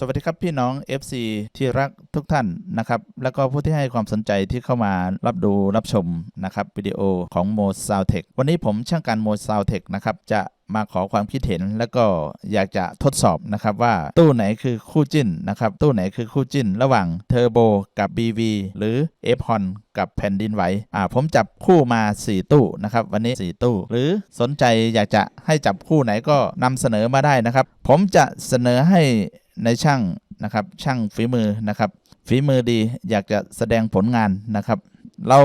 สวัสดีครับพี่น้อง FC ที่รักทุกท่านนะครับแล้วก็ผู้ที่ให้ความสนใจที่เข้ามารับดูรับชมนะครับวิดีโอของโมซาวเทควันนี้ผมช่างการโมซาวเทคนะครับจะมาขอความคิดเห็นแล้วก็อยากจะทดสอบนะครับว่าตู้ไหนคือคู่จิ้นนะครับตู้ไหนคือคู่จิ้น ระหว่างเทอร์โบกับ BV หรือ f อ o n กับแผ่นดินไหวอ่าผมจับคู่มา 4 ตู้นะครับวันนี้ 4 ตู้ หรือสนใจอยากจะให้จับคู่ไหนก็นำเสนอมาได้นะครับ ผมจะเสนอให้ ในช่างนะครับช่างฝีมือนะครับฝีมือดีอยากจะแสดงผลงานนะครับ เรา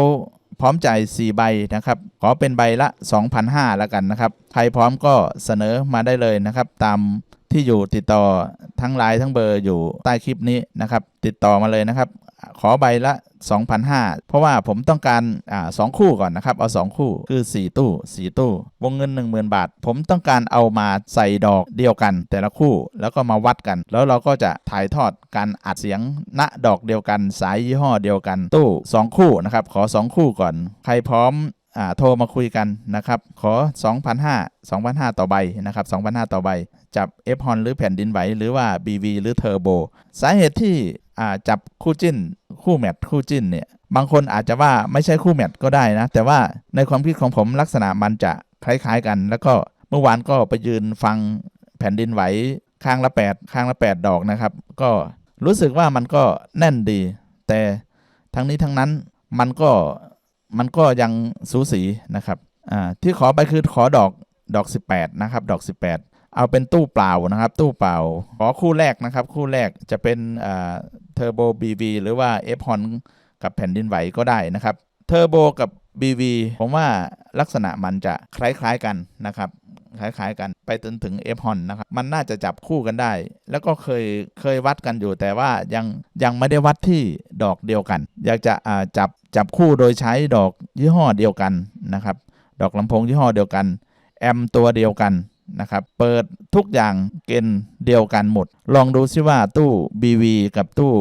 พร้อมจ่าย4ใบนะครับ ขอเป็นใบละ 2,500แล้วกันนะครับ ใครพร้อมก็เสนอมาได้เลยนะครับ ตาม ที่อยู่ติดต่อทั้งไลน์ทั้งเบอร์อยู่ใต้คลิปนี้นะครับ ติดต่อมาเลยนะครับ ขอใบละ 2,500 เพราะว่าผมต้องการอ่าสองคู่ก่อนนะครับ เอา 2 คู่คือ 4 ตู้ 4 ตู้ วงเงิน 10,000 บาท ผมต้องการเอามาใส่ดอกเดียวกัน แต่ละคู่แล้วก็มาวัดกัน แล้วเราก็จะถ่ายทอดการอัดเสียงณดอกเดียวกัน สายยี่ห้อเดียวกัน ตู้ 2 คู่นะครับขอ 2 คู่ก่อน ใครพร้อมอ่าโทรมาคุยกันนะครับ ขอ 2,500 2,500 ต่อใบนะครับ2,500 ต่อใบ จับ f ฮอนหรือแผ่นดินไหวหรือว่า BV หรือเทอร์โบสาเหตุที่จับคู่จิ้น คู่แมทคู่จิ้นเนี่ยบางคนอาจจะว่าไม่ใช่คู่แมทก็ได้นะ แต่ว่าในความคิดของผมลักษณะมันจะคล้ายๆกัน แล้วก็เมื่อวานก็ไปยืนฟังแผ่นดินไหวข้างละ 8 ข้างละ 8 ดอกนะครับ ก็รู้สึกว่ามันก็แน่นดี แต่ทั้งนี้ทั้งนั้นมันก็มันก็ยังสูสีนะครับที่ขอไปคือขอดอกดอก 18 นะครับ ดอก 18 เอาเป็นตู้เปล่านะครับ ตู้เปล่า ขอคู่แรกนะครับ คู่แรกจะเป็นอ่าเทอร์โบ BV หรือว่า f ฮอนกับแผ่นดินไหวก็ได้นะครับเทอร์โบกับ BV ผมว่าลักษณะมันจะคล้ายๆกันนะครับคล้ายๆกันไปจนถึง f ฮอนนะครับ มันน่าจะจับคู่กันได้ แล้วก็เคยเคยวัดกันอยู่แต่ว่ายังยังไม่ได้วัดที่ดอกเดียวกัน อยากจะจับจับคู่โดยใช้ดอกยี่ห้อเดียวกันนะครับ ดอกลำโพงยี่ห้อเดียวกัน แอมตัวเดียวกัน นะครับ เปิดทุกอย่างเกณฑ์เดียวกันหมด ลองดูซิว่าตู้ BV กับตู้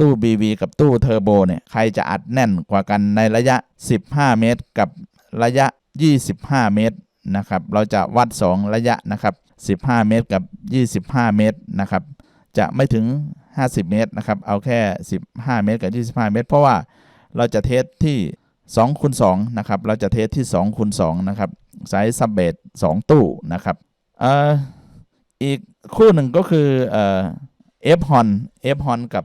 ตู้ BV กับตู้เทอร์โบเนี่ย ใครจะอัดแน่นกว่ากันในระยะ 15 เมตร กับระยะ 25 เมตรนะครับ เราจะวัด 2 ระยะนะครับ 15 เมตรกับ 25 เมตรนะครับ จะไม่ถึง 50 เมตรนะครับ เอาแค่ 15 เมตรกับ 25 เมตร เพราะว่าเราจะเทสที่2คูณ2นะครับ เราจะเทสที่2คูณ2นะครับ สายซับเบส2ตู้นะครับอีกคู่หนึ่งก็คือเอ่อ F ฮอน F ฮอนกับ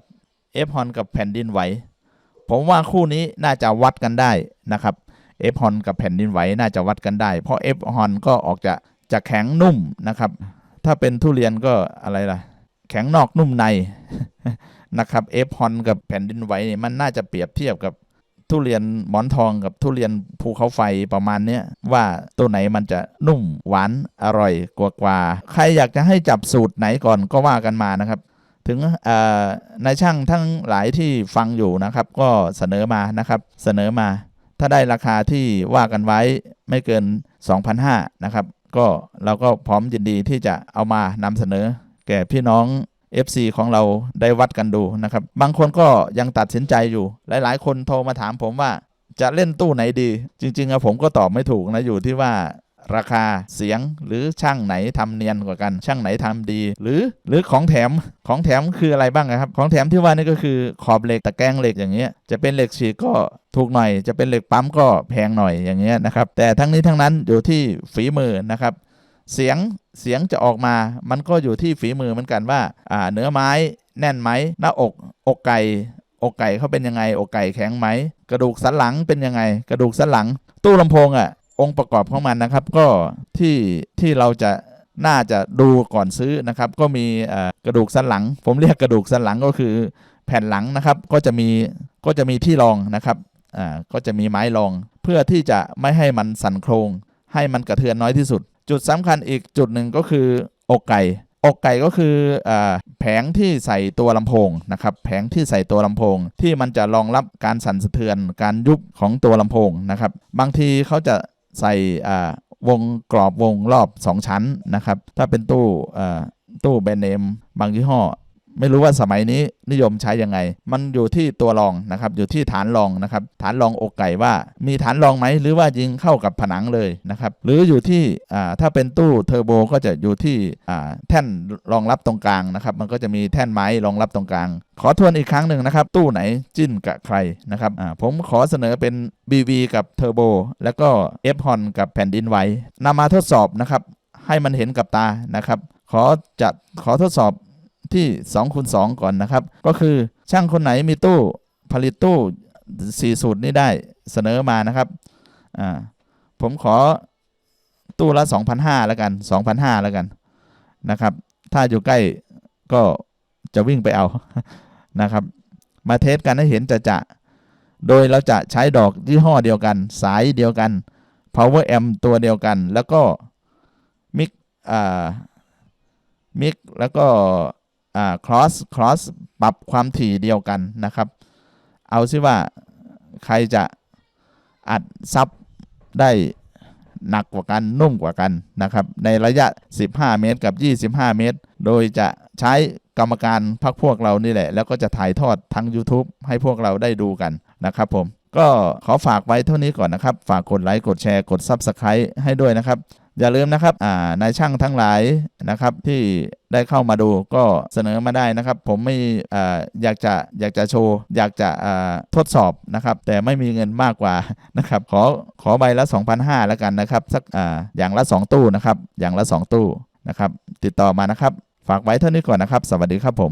F ฮอนกับแผ่นดินไหวผมว่าคู่นี้น่าจะวัดกันได้นะครับ F ฮอนกับแผ่นดินไหวน่าจะวัดกันได้ เพราะ F ฮอนก็ออกจะจะแข็งนุ่มนะครับ ถ้าเป็นทุเรียนก็อะไรล่ะ แข็งนอกนุ่มในนะครับ F ฮอนกับแผ่นดินไหวเนี่ยมันน่าจะเปรียบเทียบกับ ทุเรียนหมอนทองกับทุเรียนภูเขาไฟประมาณเนี้ยว่าตัวไหนมันจะนุ่มหวานอร่อยกว่ากว่า ใครอยากจะให้จับสูตรไหนก่อนก็ว่ากันมานะครับ ถึงนายช่างทั้งหลายที่ฟังอยู่นะครับ ก็เสนอมานะครับเสนอมา ถ้าได้ราคาที่ว่ากันไว้ไม่เกิน 2,500นะครับก็เราก็พร้อมยินดีที่จะเอามานำเสนอ แก่พี่น้อง FC ของเราได้วัดกันดูนะครับ บางคนก็ยังตัดสินใจอยู่ หลาย ๆ คนโทรมาถามผมว่าจะเล่นตู้ไหนดี จริงๆอะผมก็ตอบไม่ถูกนะอยู่ที่ว่าราคาเสียงหรือช่างไหนทำเนียนกว่ากัน ช่างไหนทำดี หรือหรือของแถมของแถมคืออะไรบ้างอะครับ ของแถมที่ว่านี่ก็คือขอบเหล็กตะแกรงเหล็กอย่างเงี้ยจะเป็นเหล็กฉีกก็ถูกหน่อย จะเป็นเหล็กปั๊มก็แพงหน่อยอย่างเงี้ยนะครับแต่ทั้งนี้ทั้งนั้นอยู่ที่ฝีมือนะครับ เสียงเสียงจะออกมา มันก็อยู่ที่ฝีมือเหมือนกันว่าอ่าเนื้อไม้แน่นไหมหน้าอกอกไก่อกไก่เขาเป็นยังไงอกไก่แข็งไหมกระดูกสันหลังเป็นยังไง กระดูกสันหลัง ตู้ลำโพงอะ องค์ประกอบของมันนะครับ ก็ที่ที่เราจะน่าจะดูก่อนซื้อนะครับ ก็มีกระดูกสันหลัง ผมเรียกกระดูกสันหลังก็คือ แผ่นหลังนะครับ ก็จะมีก็จะมีที่รองนะครับอ่าก็จะมีไม้รอง เพื่อที่จะไม่ให้มันสั่นโครง ให้มันกระเทือนน้อยที่สุด จุดสำคัญอีกจุดหนึ่งก็คืออกไก่อกไก่ก็คืออแผงที่ใส่ตัวลำโพงนะครับแผงที่ใส่ตัวลำโพง ที่มันจะรองรับการสั่นสะเทือนการยุบของตัวลำโพงนะครับบางทีเขาจะใส่วงกรอบวงรอบ 2 ชั้นนะครับถ้าเป็นตู้ตู้แบรนด์เนมบางยี่ห้อ ไม่รู้ว่าสมัยนี้นิยมใช้ยังไง มันอยู่ที่ตัวรองนะครับ อยู่ที่ฐานรองนะครับ ฐานรองอกไก่ว่า มีฐานรองไหมหรือว่ายิงเข้ากับผนังเลยนะครับ หรืออยู่ที่ถ้าเป็นตู้เทอร์โบก็จะอยู่ที่แท่นรองรับตรงกลางนะครับ มันก็จะมีแท่นไม้รองรับตรงกลาง ขอทวนอีกครั้งหนึ่งนะครับ ตู้ไหนจิ้นกับใครนะครับผมขอเสนอเป็น BV กับเทอร์โบแล้วก็ f h o n กับแผ่นดินไหวนำมาทดสอบนะครับ ให้มันเห็นกับตานะครับ ขอจัดขอทดสอบ ที่2คูณ2ก่อนนะครับ ก็คือช่างคนไหนมีตู้ผลิตตู้ 4 สูตรนี้ได้เสนอมานะครับอ่าผมขอตู้ละ 2,500แล้วกัน2,500แล้วกันนะครับ ถ้าอยู่ใกล้ก็จะวิ่งไปเอานะครับ มาเทสกันให้เห็นจะจะโดยเราจะใช้ดอกยี่ห้อเดียวกัน สายเดียวกัน power amp ตัวเดียวกัน แล้วก็มิกอ่ามิกแล้วก็ อ่า cross cross ปรับความถี่เดียวกันนะครับ เอาซิว่าใครจะอัดซับได้หนักกว่ากันนุ่มกว่ากันนะครับ ในระยะ 15 เมตรกับ 25 เมตร โดยจะใช้กรรมการพักพวกเรานี่แหละ แล้วก็จะถ่ายทอดทั้ง YouTube ให้พวกเราได้ดูกันนะครับผม ก็ขอฝากไว้เท่านี้ก่อนนะครับ ฝากกดไลค์ กดแชร์ กด Subscribe ให้ด้วยนะครับ อย่าลืมนะครับนายช่างทั้งหลายนะครับที่ได้เข้ามาดูก็เสนอมาได้นะครับ ผมไม่ออยากจะอยากจะโชว์อยากจะทดสอบนะครับ แต่ไม่มีเงินมากกว่านะครับ ขอขอใบละ 2,500แล้วกันนะครับสักออย่างละ 2 ตู้นะครับ อย่างละ 2 ตู้นะครับ ติดต่อมานะครับ ฝากไว้เท่านี้ก่อนนะครับ สวัสดีครับผม